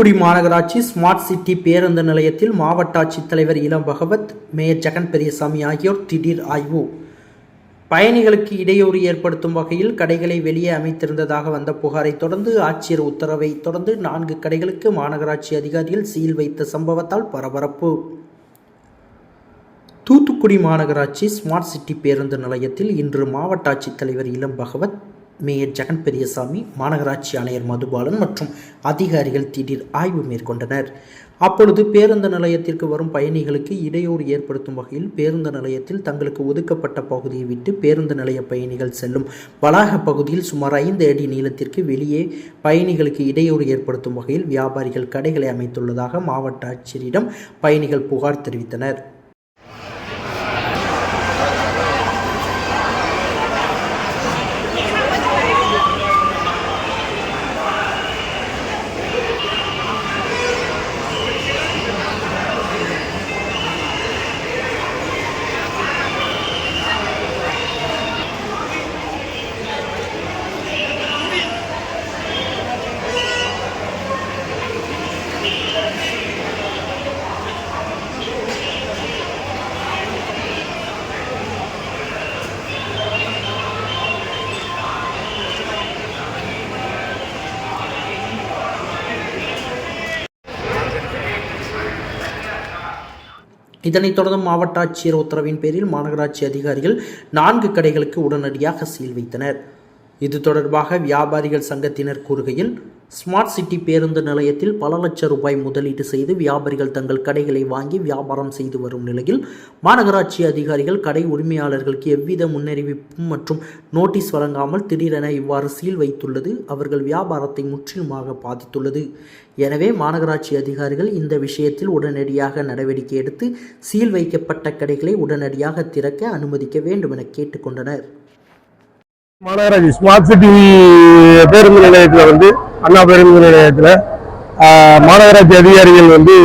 தூத்துக்குடி மாநகராட்சி smart city பேருந்து நிலையத்தில் மாவட்ட ஆட்சித்தலைவர் இளம் பகவத் மேயர் ஜெகன் பெரியசாமி ஆகியோர் திடீர் ஆய்வு. பயணிகளுக்கு இடையூறு ஏற்படுத்தும் வகையில் கடைகளை வெளியே அமைத்திருந்ததாக வந்த புகாரை தொடர்ந்து ஆட்சியர் உத்தரவை தொடர்ந்து நான்கு கடைகளுக்கு மாநகராட்சி அதிகாரிகள் சீல் வைத்த சம்பவத்தால் பரபரப்பு. தூத்துக்குடி மாநகராட்சி ஸ்மார்ட் சிட்டி பேருந்து நிலையத்தில் இன்று மாவட்ட ஆட்சித்தலைவர் இளம் பகவத் மேயர் ஜெகன் பெரியசாமி மாநகராட்சி ஆணையர் மதுபாலன் மற்றும் அதிகாரிகள் திடீர் ஆய்வு மேற்கொண்டனர். அப்பொழுது பேருந்து நிலையத்திற்கு வரும் பயணிகளுக்கு இடையூறு ஏற்படுத்தும் வகையில் பேருந்து நிலையத்தில் தங்களுக்கு ஒதுக்கப்பட்ட பகுதியை விட்டு பேருந்து நிலைய பயணிகள் செல்லும் வளாக பகுதியில் சுமார் ஐந்து அடி நீளத்திற்கு வெளியே பயணிகளுக்கு இடையூறு ஏற்படுத்தும் வகையில் வியாபாரிகள் கடைகளை அமைத்துள்ளதாக மாவட்ட ஆட்சியரிடம் பயணிகள் புகார் தெரிவித்தனர். இதனைத் தொடர்ந்து மாவட்ட ஆட்சியர் உத்தரவின் பேரில் மாநகராட்சி அதிகாரிகள் நான்கு கடைகளுக்கு உடனடியாக சீல் வைத்தனர். இது தொடர்பாக வியாபாரிகள் சங்கத்தினர் கூறுகையில் ஸ்மார்ட் சிட்டி பேருந்து நிலையத்தில் பல லட்சம் ரூபாய் முதலீடு செய்து வியாபாரிகள் தங்கள் கடைகளை வாங்கி வியாபாரம் செய்து வரும் நிலையில் மாநகராட்சி அதிகாரிகள் கடை உரிமையாளர்களுக்கு எவ்வித முன்னறிவிப்பும் மற்றும் நோட்டீஸ் வழங்காமல் திடீரென இவ்வாறு சீல் வைத்துள்ளது. அவர்கள் வியாபாரத்தை முற்றிலுமாக பாதித்துள்ளது. எனவே மாநகராட்சி அதிகாரிகள் இந்த விஷயத்தில் உடனடியாக நடவடிக்கை எடுத்து சீல் வைக்கப்பட்ட கடைகளை உடனடியாக திறக்க அனுமதிக்க வேண்டும் என கேட்டுக்கொண்டனர். மாநகராட்சி ஸ்மார்ட் சிட்டி பேருந்து நிலையத்தில் வந்து அண்ணா பேருந்து நிலையத்தில் மாநகராட்சி அதிகாரிகள் வந்து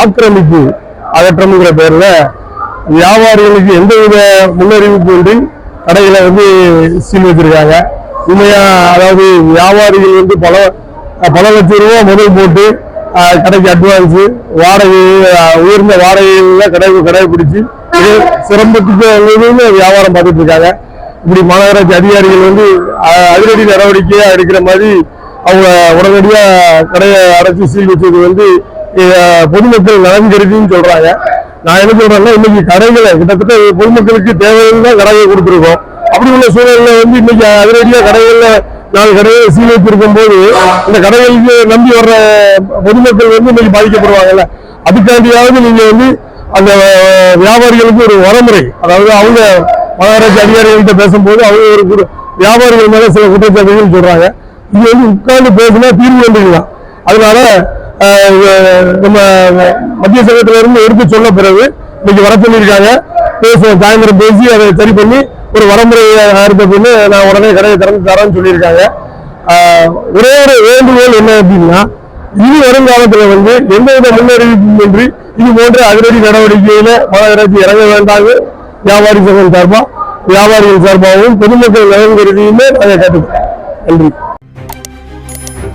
ஆக்கிரமிப்பு அகற்றம்ங்கிற பேரில் வியாபாரிகளுக்கு எந்தவித முன்னறிவிப்பு இன்றி கடைகளை வந்து சீல் வச்சிருக்காங்க. உண்மையா அதாவது வியாபாரிகள் வந்து பல பல லட்சம் ரூபா முதல் போட்டு கடைக்கு அட்வான்ஸு வாடகை உயர்ந்த வாடகைகளில் கடை கடை பிடிச்சி இது சிரமத்துக்கு வியாபாரம் பார்த்துட்டு இருக்காங்க. இப்படி மாநகராட்சி அதிகாரிகள் வந்து அதிரடி நடவடிக்கையாக எடுக்கிற மாதிரி அவங்க உடனடியா கடையை அடைச்சு சீல் வச்சது வந்து பொதுமக்கள் நலன் சொல்கிறாங்க சொல்றாங்க. நான் என்ன சொல்றேன்னா இன்னைக்கு கடைகளை கிட்டத்தட்ட பொதுமக்களுக்கு தேவையான தான் கடையை கொடுத்துருக்கோம். அப்படி உள்ள சூழல்ல வந்து இன்னைக்கு அதிரடியா கடைகள்ல நாலு கடையை சீல் வைத்திருக்கும் போது இந்த கடைகளுக்கு நம்பி வர்ற பொதுமக்கள் வந்து இன்னைக்கு பாதிக்கப்படுவாங்கல்ல. அதுக்காண்டியாவது நீங்க வந்து அந்த வியாபாரிகளுக்கு ஒரு வரமுறை அதாவது அவங்க மாநகராட்சி அதிகாரிகள்கிட்ட பேசும்போது அவங்க ஒரு வியாபாரிகள் மேல சில குற்றச்சாட்டுகள் சொல்றாங்க. இது வந்து உட்கார்ந்து பேசினா தீர்வு கண்டுக்கலாம். அதனால நம்ம மத்திய சங்கத்துல இருந்து எடுத்து சொன்ன பிறகு இன்னைக்கு வர சொல்லியிருக்காங்க. பேசுவோம். சாயந்தரம் பேசி அதை சரி பண்ணி ஒரு வரமுறை இருந்த பின்னு நான் உடனே கடையை திறந்து தரேன்னு சொல்லியிருக்காங்க. ஒரே ஒரு வேண்டுகோள் என்ன அப்படின்னா இனி வருங்காலத்தில் வந்து எந்தவித முன்னறிவிப்பும் இன்றி இது போன்ற அதிரடி நடவடிக்கையில மாநகராட்சி இறங்க வேண்டாங்க வியாபாரி சங்கம் சார்பாக வியாபாரிகள் சார்பாகவும் பொதுமக்கள் நலன் கருதியுமே நாங்கள் கேட்டுக்கிறோம். நன்றி.